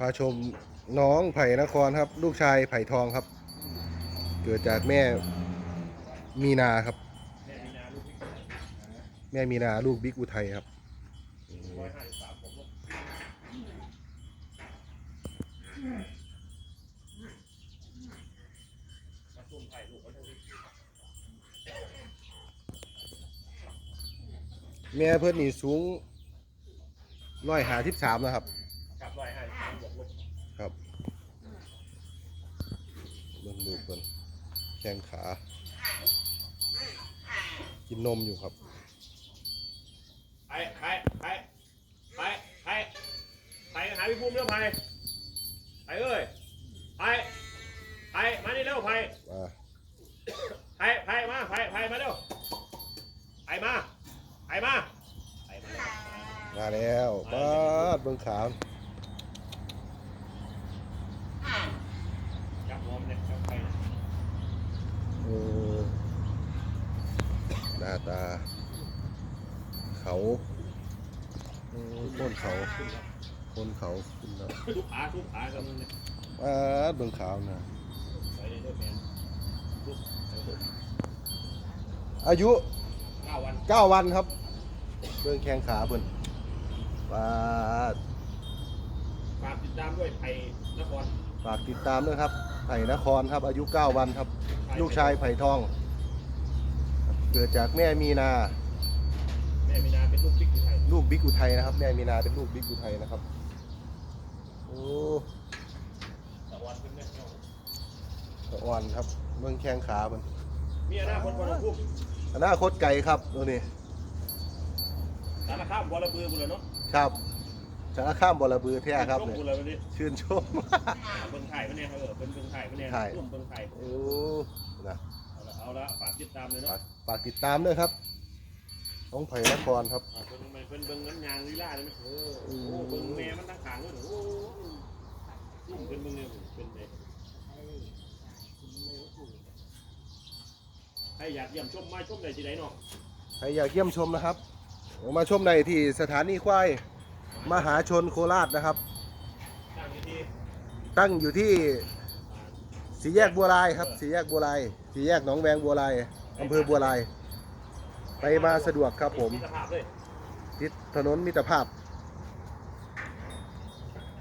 พาชมน้องไผ่นครครับ ลูกชายไผ่ทองครับ เกิดจากแม่มีนาครับ แม่มีนาลูกบิ๊กอุทัยครับแม่เพื่อนนี่สูงร้อยหาทิบสามนะครับ ครับเบิ่งดูเพิ่นแข้งขา กินนมอยู่ครับ ไปไปไปไปไปไปหาพี่ภูมิเร็วไปไปเอ้ยไปไปมานี่เร็วไปมาไปไปมาไปไปมาเร็วไปมาไปมาไปมาเร็วมาแล้วป้าดเบิ่งขาว จับ หน้าตา เขาเออโคนเขาโคนเขาขึ้นแล้วทุกขาทุกขากันเนี่ยป้าเบิ่งขาวนะอายุเก้าวัน9วันครับ เบิ่งแข้งขาเพิ่นป้าฝากติดตามด้วยไผ่นคร ฝากติดตามด้วยครับไผ่นครครับ อายุ 9 วันครับ ลูกชายไผ่ทอง เกิดจากแม่มีนา แม่มีนาเป็นลูกพริกอยู่ไทยลูกบิ๊กอุทัยนะครับ แม่มีนาเป็นลูกบิ๊กอุทัยนะครับ โอ้ตะวันเป็นแม่น้องสะอ่อนครับเบิ่งแข้งขาเพิ่นมีอนาคตบอลลูกอนาคตไกลครับตัวนี้สารคามบอลบือบุญเนาะครับ สารข้ามบอระบือแท้ครับช่วงเนี่ยบุญเลยวันนี้ชื่นชม เบิ่งไทยปะเนี่ยเออเป็นเบิ่งไทยปะเนี่ยไทยร่วมเบิ่งไทยโอ้นะเอาละเอาละฝากติดตามเลยฝาเนาะกฝากติดตามด้วยครับน้องไผ่นครครับ ฝากเบิ่งมันเป็นเบิ่งน้ำยางลีลาเลยไหมเออโอ้โหเบิ่งแม่มันตั้งขางเลยโอ้โหเป็นเบิ่งเนี่ยเป็นไงใครอยากเยี่ยมชมมาชมได้ที่ไหนเนาะใครอยากเยี่ยมชมนะครับ มาชมในที่สถานีควาย มหาชนโคราชนะครับ ตั้งอยู่ที่ตั้งอยู่ที่สี่แยกบัวลายครับสี่แยกบัวลายสี่แยกหนองแวงบัวลายอำเภอบัวลาย ไปมาสะดวกครับผมสภาพเลยติดถนนมิตรภาพ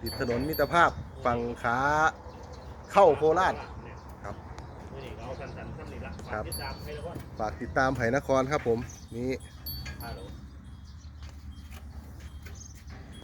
ติดถนนมิตรภาพฝั่งขาเข้าโคราชครับนี่เราสันสันๆซ้ำนี่ละครัฝากบติดตามให้แล้วก็ฝากติดตามไผ่นครครับผมนี่ฮัลโหล